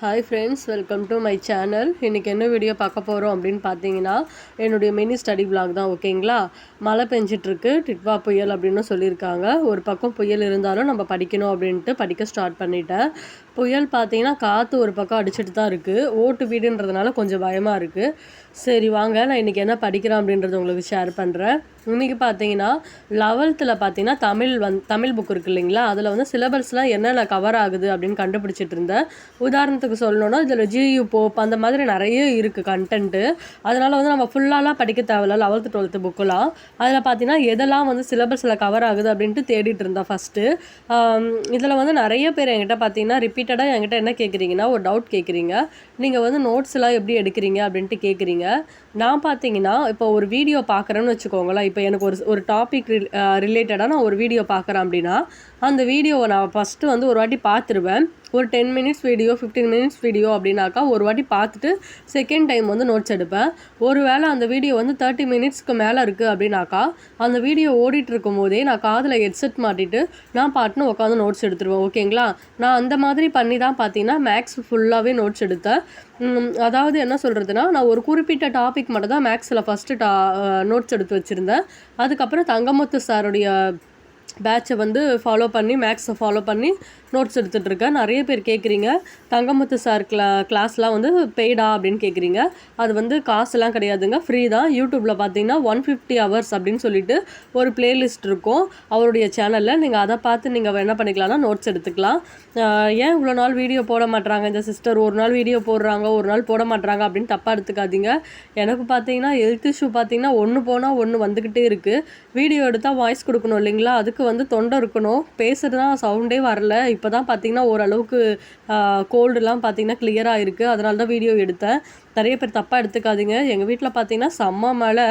Hi friends welcome to my channel இன்றைக்கி என்ன video பார்க்க போகிறோம் அப்படின்னு பார்த்தீங்கன்னா என்னுடைய மினி ஸ்டடி பிளாக் தான் ஓகேங்களா மழை பெஞ்சிட்ருக்கு டிட்வா புயல் அப்படின்னு சொல்லியிருக்காங்க. ஒரு பக்கம் புயல் இருந்தாலும் நம்ம படிக்கணும் அப்படின்ட்டு படிக்க ஸ்டார்ட் பண்ணிட்டேன். புயல் பார்த்தீங்கன்னா காற்று ஒரு பக்கம் அடிச்சிட்டு தான் இருக்குது ஓட்டு வீடுன்றதுனால கொஞ்சம் பயமாக இருக்குது சரி வாங்க நான் இன்றைக்கி என்ன படிக்கிறேன் அப்படின்றத உங்களுக்கு ஷேர் பண்ணுறேன் இன்றைக்கி பார்த்தீங்கன்னா லெவல்த்தில் பார்த்தீங்கன்னா தமிழ் வந் தமிழ் புக் இருக்கு இல்லைங்களா? அதில் வந்து சிலபஸ்லாம் என்னென்ன கவர் ஆகுது அப்படின்னு கண்டுபிடிச்சிட்டு இருந்தேன். உதாரணத்துக்கு சொல்லணும்னா இதில் ஜியு போப் அந்த மாதிரி நிறைய இருக்குது கண்டென்ட்டு அதனால் வந்து நம்ம ஃபுல்லாலாம் படிக்க தேவையில்ல. லெவல்த்து டுவெல்த்து புக்கெலாம் அதில் பார்த்தீங்கன்னா எதெல்லாம் வந்து சிலபஸில் கவர் ஆகுது அப்படின்ட்டு தேடிட்டு இருந்தேன் ஃபஸ்ட்டு இதில் வந்து நிறைய பேர் என்கிட்ட பார்த்தீங்கன்னா ரிப்பீட்டடாக என்கிட்ட என்ன கேட்குறீங்கன்னா ஒரு டவுட் கேட்குறீங்க நீங்கள் வந்து notes எல்லாம் எப்படி எடுக்கிறீங்க அப்படின்ட்டு கேட்குறீங்க நான் பார்த்தீங்கன்னா இப்போ ஒரு வீடியோ பார்க்குறேன்னு வச்சுக்கோங்களேன். இப்போ எனக்கு ஒரு ஒரு டாபிக் ரிலேட்டடாக நான் ஒரு வீடியோ பார்க்குறேன் அப்படின்னா அந்த வீடியோவை நான் ஃபஸ்ட்டு வந்து ஒரு வாட்டி பார்த்துருவேன் ஒரு ten minutes video fifteen minutes video அப்படின்னாக்கா ஒரு வாட்டி பார்த்துட்டு செகண்ட் டைம் வந்து நோட்ஸ் எடுப்பேன். ஒரு வேளை அந்த வீடியோ வந்து தேர்ட்டி மினிட்ஸ்க்கு மேலே இருக்குது அப்படின்னாக்கா அந்த வீடியோ ஓடிட்டு இருக்கும் போதே நான் காதில் ஹெட்செட் மாட்டிட்டு நான் பாட்டுன்னு உட்காந்து நோட்ஸ் எடுத்துருவேன். ஓகேங்களா நான் அந்த மாதிரி பண்ணி தான் பார்த்தீங்கன்னா மேக்ஸ் ஃபுல்லாகவே நோட்ஸ் எடுத்தேன். அதாவது என்ன சொல்கிறதுனா நான் ஒரு குறிப்பிட்ட டாபிக் மட்டும் தான் மேக்ஸில் ஃபஸ்ட்டு டா நோட்ஸ் எடுத்து வச்சுருந்தேன். அதுக்கப்புறம் தங்கமுத்து சாருடைய பேட்சை வந்து ஃபாலோ பண்ணி மேக்ஸை ஃபாலோ பண்ணி நோட்ஸ் எடுத்துகிட்ருக்கேன் நிறைய பேர் கேட்குறீங்க. தங்கமுத்து சார் கிளா கிளாஸ்லாம் வந்து பெய்டா அப்படின்னு கேட்குறீங்க. அது வந்து காசுலாம் கிடையாதுங்க. ஃப்ரீ தான். யூடியூப்பில் பார்த்தீங்கன்னா ஒன் ஃபிஃப்டி ஹவர்ஸ் அப்படின்னு சொல்லிட்டு ஒரு பிளேலிஸ்ட் இருக்கும். அவருடைய சேனலில் நீங்கள் அதை பார்த்து நீங்கள் என்ன பண்ணிக்கலாம்னா நோட்ஸ் எடுத்துக்கலாம். ஏன் இவ்வளோ நாள் வீடியோ போட மாட்டுறாங்க இந்த சிஸ்டர் ஒரு நாள் வீடியோ போடுறாங்க ஒரு நாள் போட மாட்றாங்க அப்படின்னு தப்பாக எடுத்துக்காதீங்க. எனக்கு பார்த்தீங்கன்னா ஹெல்த் இஷ்யூ பார்த்தீங்கன்னா ஒன்று போனால் ஒன்று வந்துக்கிட்டே இருக்குது வீடியோ எடுத்தால் வாய்ஸ் கொடுக்கணும் இல்லைங்களா? அதுக்கு வந்து தொண்டை இருக்கணும். பேசுகிறது தான் சவுண்டே வரல. இப்போ தான் பார்த்தீங்கன்னா ஓரளவுக்கு கோல்டுலாம் பார்த்தீங்கன்னா கிளியராக இருக்குது அதனால தான் வீடியோ எடுத்தேன். நிறைய பேர் தப்பாக எடுத்துக்காதீங்க. எங்கள் வீட்டில் பார்த்தீங்கன்னா செம்ம மழை.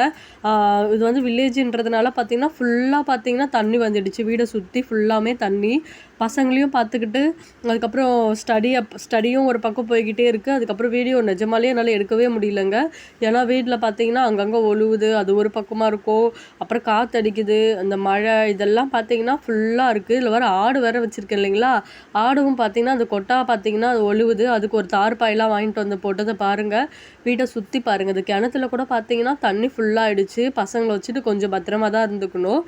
இது வந்து வில்லேஜுன்றதுனால பார்த்தீங்கன்னா ஃபுல்லாக பார்த்தீங்கன்னா தண்ணி வந்துடுச்சு. வீடை சுற்றி ஃபுல்லாமே தண்ணி. பசங்களையும் பார்த்துக்கிட்டு அதுக்கப்புறம் ஸ்டடி அப் ஸ்டடியும் ஒரு பக்கம் போய்கிட்டே இருக்குது அதுக்கப்புறம் வீடியோ நிஜமாலே என்னால் எடுக்கவே முடியலங்க. ஏன்னா வீட்டில் பார்த்தீங்கன்னா அங்கங்கே ஒழுவுது அது ஒரு பக்கமாக இருக்கும். அப்புறம் காற்று அடிக்குது அந்த மழை இதெல்லாம் பார்த்தீங்கன்னா ஃபுல்லாக இருக்குது இதில் வேறு ஆடு வேறு வச்சுருக்கேன் இல்லைங்களா? ஆடும் பார்த்தீங்கன்னா அந்த கொட்டா பார்த்தீங்கன்னா அது ஒழுவுது. அதுக்கு ஒரு தார்பாயெல்லாம் வாங்கிட்டு வந்து போட்டதை பாருங்கள் வீட்டை சுற்றி பாருங்கள் அது கிணத்துல கூட பார்த்தீங்கன்னா தண்ணி ஃபுல்லாகிடுச்சு பசங்களை வச்சுட்டு கொஞ்சம் பத்திரமா தான் இருந்துக்கணும்.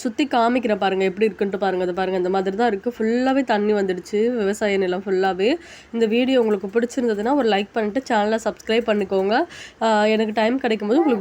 சுற்றி காமிக்கிற பாருங்க. எப்படி இருக்குன்ட்டு பாருங்க. அதை பாருங்க. இந்த மாதிரி தான் இருக்குது ஃபுல்லாகவே தண்ணி வந்துடுச்சு. விவசாய நிலம் ஃபுல்லாகவே இந்த வீடியோ உங்களுக்கு பிடிச்சிருந்ததுன்னா ஒரு லைக் பண்ணிட்டு சேனலை சப்ஸ்கிரைப் பண்ணிக்கோங்க. எனக்கு டைம் கிடைக்கும்போது உங்களுக்கு